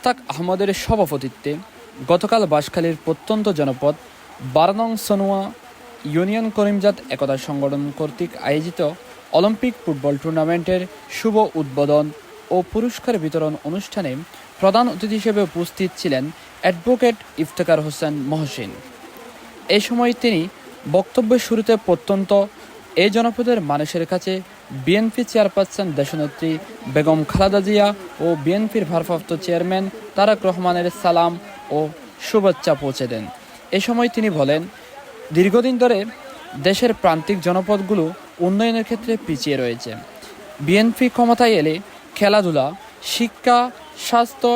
মোস্তাক আহমদের সভাপতিত্বে গতকাল বাঁশখালীর প্রত্যন্ত জনপদ বারানং সনোয়া ইউনিয়ন করিমজাত একতা সংগঠন কর্তৃক আয়োজিত অলিম্পিক ফুটবল টুর্নামেন্টের শুভ উদ্বোধন ও পুরস্কার বিতরণ অনুষ্ঠানে প্রধান অতিথি হিসেবে উপস্থিত ছিলেন অ্যাডভোকেট ইফতেকার হোসেন মহসিন। এ সময় তিনি বক্তব্যের শুরুতে প্রত্যন্ত এই জনপদের মানুষের কাছে বিএনপি চেয়ারপারসন দেশনেত্রী বেগম খালেদা জিয়া ও বিএনপির ভারপ্রাপ্ত চেয়ারম্যান তারাক রহমানের সালাম ও শুভেচ্ছা পৌঁছে দেন। এ সময় তিনি বলেন, দীর্ঘদিন ধরে দেশের প্রান্তিক জনপদগুলো উন্নয়নের ক্ষেত্রে পিছিয়ে রয়েছে। বিএনপি ক্ষমতায় এলে খেলাধুলা, শিক্ষা, স্বাস্থ্য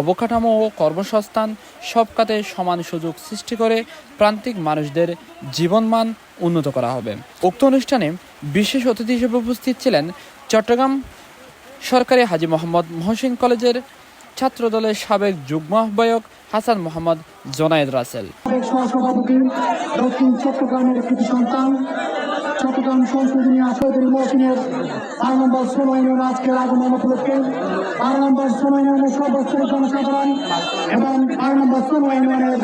অবকাঠামো ও কর্মসংস্থান সব খাতে সমান সুযোগ সৃষ্টি করে প্রান্তিক মানুষদের জীবনমান উন্নত করা হবে। উক্ত অনুষ্ঠানে বিশেষ অতিথি হিসেবে উপস্থিত ছিলেন চট্টগ্রাম সরকারি হাজী মোহাম্মদ মহসিন কলেজের ছাত্রদলের সাবেক যুগ্ম আহ্বায়ক হাসান মোহাম্মদ জোনায়েদ রাসেল। সহসভাপতি দক্ষিণ চট্টগ্রামের কৃতি সন্তান চট্টগ্রাম সংশোধনী আসদের মহসিনের বারো নম্বর ষোলো ইউনিয়ন আজকের আগমন উপলক্ষে বারো নম্বর ষোলো ইউনিয়নের সর্বস্তরের জনসাধারণ এবং বারো নম্বর ষোলো ইউনিয়নের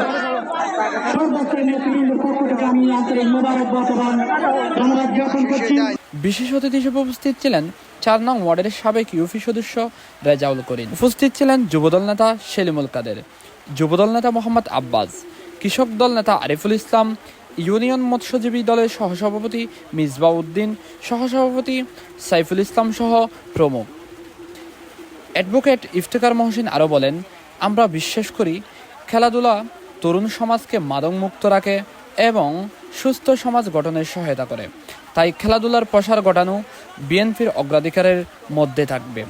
বিশেষ অতিথি হিসেবে উপস্থিত ছিলেন চার নং ওয়ার্ডের সাবেক ইউপি সদস্য রেজাউল করিম। উপস্থিত ছিলেন যুবদল নেতা সেলিমুল কাদের, যুবদল নেতা মোহাম্মদ আব্বাস, কৃষক দল নেতা আরিফুল ইসলাম ইউনিয়ন মৎস্যজীবী দলের সহসভাপতি মিসবা উদ্দিন সহসভাপতি সাইফুল ইসলাম সহ প্রমুখ। অ্যাডভোকেট ইফতেকার মহসিন আরও বলেন, আমরা বিশ্বাস করি খেলাধুলা তরুণ সমাজকে মাদকমুক্ত রাখে এবং সুস্থ সমাজ গঠনের সহায়তা করে। তাই খেলাধুলার প্রসার ঘটানো বিএনপির অগ্রাধিকারের মধ্যে থাকবে।